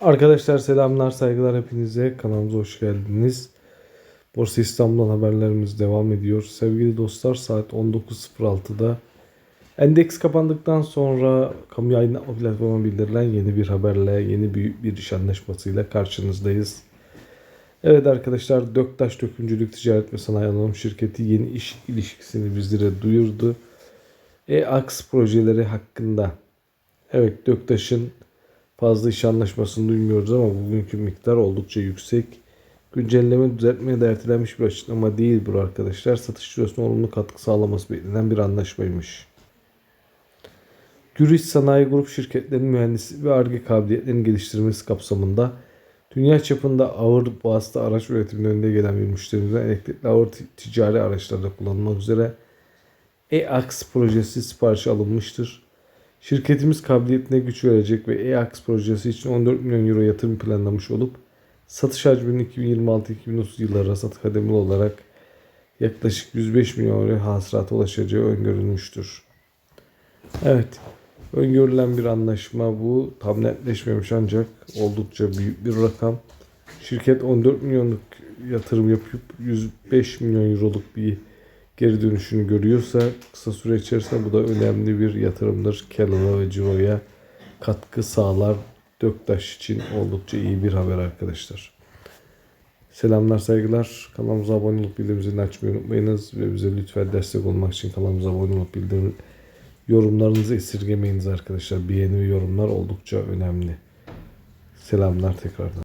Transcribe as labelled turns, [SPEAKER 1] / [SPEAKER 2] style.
[SPEAKER 1] Arkadaşlar selamlar, saygılar hepinize. Kanalımıza hoş geldiniz. Borsa İstanbul'dan haberlerimiz devam ediyor. Sevgili dostlar saat 19.06'da endeks kapandıktan sonra kamu yayınlatma platformu bildirilen yeni bir haberle, yeni büyük bir iş anlaşmasıyla karşınızdayız. Evet arkadaşlar Döktaş Döküncülük Ticaret ve Sanayi Anonim Şirketi yeni iş ilişkisini bizlere duyurdu. E-Aks projeleri hakkında. Evet Döktaş'ın fazla iş anlaşmasını duymuyoruz ama bugünkü miktar oldukça yüksek. Güncelleme düzeltmeye de ertelenmiş bir açıklama değil bu arkadaşlar. Satış cürosuna olumlu katkı sağlaması beklenen bir anlaşmaymış. Gürüş Sanayi Grup şirketlerinin mühendislik ve ARGE kabiliyetlerini geliştirmesi kapsamında dünya çapında ağır vasıta araç üretiminin önünde gelen bir müşterimizden elektrikli ağır ti- ticari araçlarda kullanılmak üzere E-Aks projesi siparişi alınmıştır. Şirketimiz kabiliyetine güç verecek ve E-Aks projesi için 14 milyon euro yatırım planlamış olup satış hacminin 2026-2030 yılları rasat kademeli olarak yaklaşık 105 milyon euro hasılata ulaşacağı öngörülmüştür. Evet, öngörülen bir anlaşma bu. Tam netleşmemiş ancak oldukça büyük bir rakam. Şirket 14 milyonluk yatırım yapıp 105 milyon euroluk bir geri dönüşünü görüyorsa kısa süre içerisinde bu da önemli bir yatırımdır. Kellogg ve Ciro'ya katkı sağlar. Döktaş için oldukça iyi bir haber arkadaşlar. Selamlar saygılar. Kanalımıza abone olup bildirim zilini açmayı unutmayınız. Ve bize lütfen destek olmak için kanalımıza abone olup bildirim yorumlarınızı esirgemeyiniz arkadaşlar. Beğeni ve yorumlar oldukça önemli. Selamlar tekrardan.